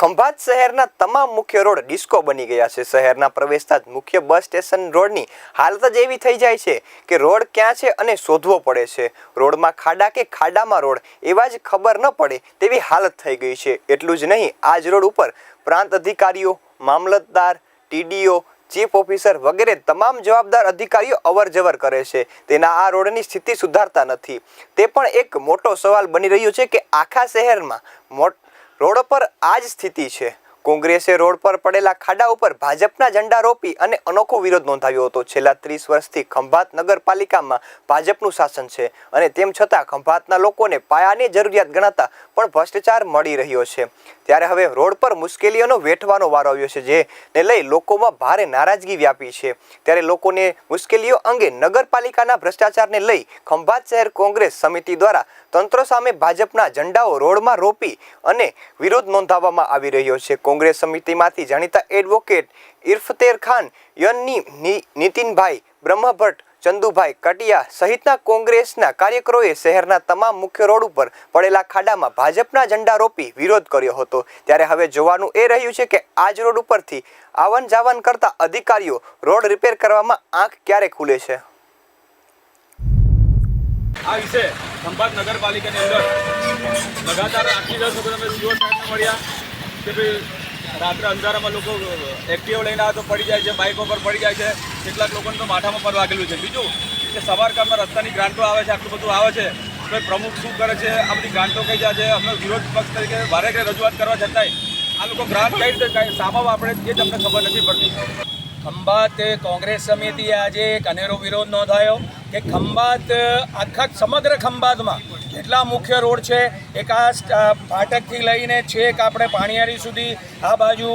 ખંભાત શહેરના તમામ મુખ્ય રોડ ડિસ્કો બની ગયા છે. શહેરના પ્રવેશતા જ મુખ્ય બસ સ્ટેશન રોડની હાલત જ એવી થઈ જાય છે કે રોડ ક્યાં છે અને શોધવો પડે છે. રોડમાં ખાડા કે ખાડામાં રોડ એવા જ ખબર ન પડે તેવી હાલત થઈ ગઈ છે. એટલું જ નહીં આ જ રોડ ઉપર પ્રાંત અધિકારીઓ, મામલતદાર, ટીડીઓ, ચીફ ઓફિસર વગેરે તમામ જવાબદાર અધિકારીઓ અવર જવર કરે છે. તેના આ રોડની સ્થિતિ સુધારતા નથી. તે પણ એક મોટો સવાલ બની રહ્યો છે કે આખા શહેરમાં મોટ રોડ પર આ જ સ્થિતિ છે. કોંગ્રેસે રોડ પર પડેલા ખાડા ઉપર ભાજપના ઝંડા રોપી અને અનોખો વિરોધ નોંધાવ્યો હતો. છેલ્લા ત્રીસ વર્ષથી ખંભાત નગરપાલિકામાં ભાજપનું શાસન છે અને તેમ છતાં ખંભાતના લોકોને પાયાની જરૂરિયાત ગણાતા પણ ભ્રષ્ટાચાર મળી રહ્યો છે. ત્યારે હવે રોડ પર મુશ્કેલીઓનો વેઠવાનો વારો આવ્યો છે, જેને લઈ લોકોમાં ભારે નારાજગી વ્યાપી છે. ત્યારે લોકોને મુશ્કેલીઓ અંગે નગરપાલિકાના ભ્રષ્ટાચારને લઈ ખંભાત શહેર કોંગ્રેસ સમિતિ દ્વારા તંત્ર સામે ભાજપના ઝંડાઓ રોડમાં રોપી અને વિરોધ નોંધાવવામાં આવી રહ્યો છે. કોંગ્રેસ સમિતિમાંથી જાણીતા એડવોકેટ ઇરફતેર ખાન, યનની નીતિનભાઈ, બ્રહ્મભટ્ટ, ચંદુભાઈ કટિયા સહિતના કોંગ્રેસના કાર્યકરોએ શહેરના તમામ મુખ્ય રોડ ઉપર પડેલા ખાડામાં ભાજપના ઝંડા રોપી વિરોધ કર્યો હતો. ત્યારે હવે જોવાનું એ રહ્યું છે કે આ જ રોડ ઉપરથી આવન જાવન કરતા અધિકારીઓ રોડ રિપેર કરવામાં આંખ ક્યારે ખુલે છે? આ વિશે ખંભાત નગરપાલિકાની અંદર લગાતાર આઠથી દસ અમે સીઓ સાહેબને મળ્યા કે ભાઈ રાત્રે અંધારામાં લોકો એક્ટિવ લઈને આવે તો પડી જાય છે, બાઇકો પર પડી જાય છે. કેટલાક લોકોને તો માથામાં પર વાગેલું છે. બીજું કે સવાર કામમાં રસ્તાની ગ્રાન્ટો આવે છે, આટલું બધું આવે છે, તો પ્રમુખ શું કરે છે? આ બધી ગ્રાન્ટો કઈ જાય છે? અમને વિરોધ પક્ષ તરીકે ભારે કઈ રજૂઆત કરવા છતાંય આ લોકો ગ્રાન્ટ કઈ રીતે સામાવા આપણે એ જ અમને ખબર નથી પડતી. ખંભાત કોંગ્રેસ સમિતિએ આજે એક અનેરો વિરોધ નોંધાયો. કે ખંભાત, આખા સમગ્ર ખંભાતમાં જેટલા મુખ્ય રોડ છે, એક આ ફાટકથી લઈને છેક આપણે પાણીયારી સુધી, આ બાજુ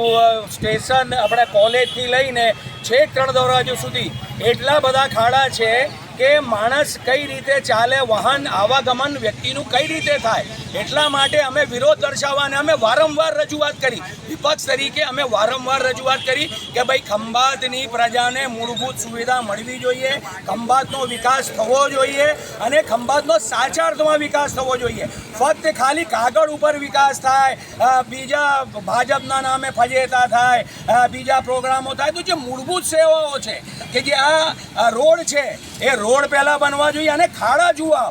સ્ટેશન, આપણે કોલેજથી લઈને છેક ત્રણ દરવાજો સુધી, એટલા બધા ખાડા છે કે માણસ કઈ રીતે ચાલે, વાહન આવાગમન વ્યક્તિનું કઈ રીતે થાય, એટલા માટે અમે વિરોધ દર્શાવવાને અમે વારંવાર રજૂઆત કરી. વિપક્ષ તરીકે અમે વારંવાર રજૂઆત કરી કે ભાઈ ખંભાતની પ્રજાને મૂળભૂત સુવિધા મળવી જોઈએ, ખંભાતનો વિકાસ થવો જોઈએ અને ખંભાતનો સાચા અર્થમાં વિકાસ થવો જોઈએ. ફક્ત ખાલી કાગળ ઉપર વિકાસ થાય બીજા ભાજપના નામે ફજેતા થાય બીજા પ્રોગ્રામો થાય, તો જે મૂળભૂત સેવાઓ છે, કે જે આ રોડ છે એ રોડ પહેલાં બનવા જોઈએ અને ખાડા જુઓ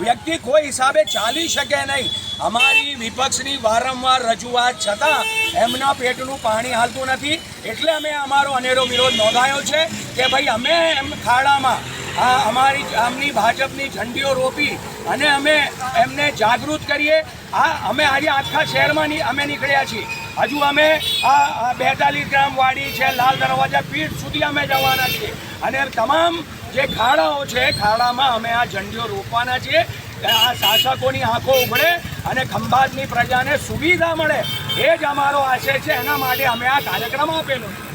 વ્યક્તિ કોઈ હિસાબે ચાલી શકે નહીં. અમારી વિપક્ષની વારંવાર રજૂઆત છતાં એમના પેટનું પાણી હાલતું નથી. એટલે અમે અમારો અનેરો વિરોધ નોંધાયો છે કે ભાઈ અમે એમ ખાડામાં આ અમારી આમની ભાજપની ઝંડીઓ રોપી અને અમે એમને જાગૃત કરીએ. આ અમે આજે આખા શહેરમાં અમે નીકળ્યા છીએ. હજુ અમે આ બેતાલીસ ગ્રામ વાડી છે, લાલ દરવાજા, પીઠ સુધી અમે જવાના છીએ. અને તમામ જે ખાડાઓ છે, ખાડામાં અમે આ ઝંડીઓ રોપવાના છીએ. આ શાસકોની આંખો ઉઘડે અને ખંભાતની પ્રજાને સુવિધા મળે. એ જ અમારો આશય છે. એના માટે અમે આ કાર્યક્રમ આપેલો છે.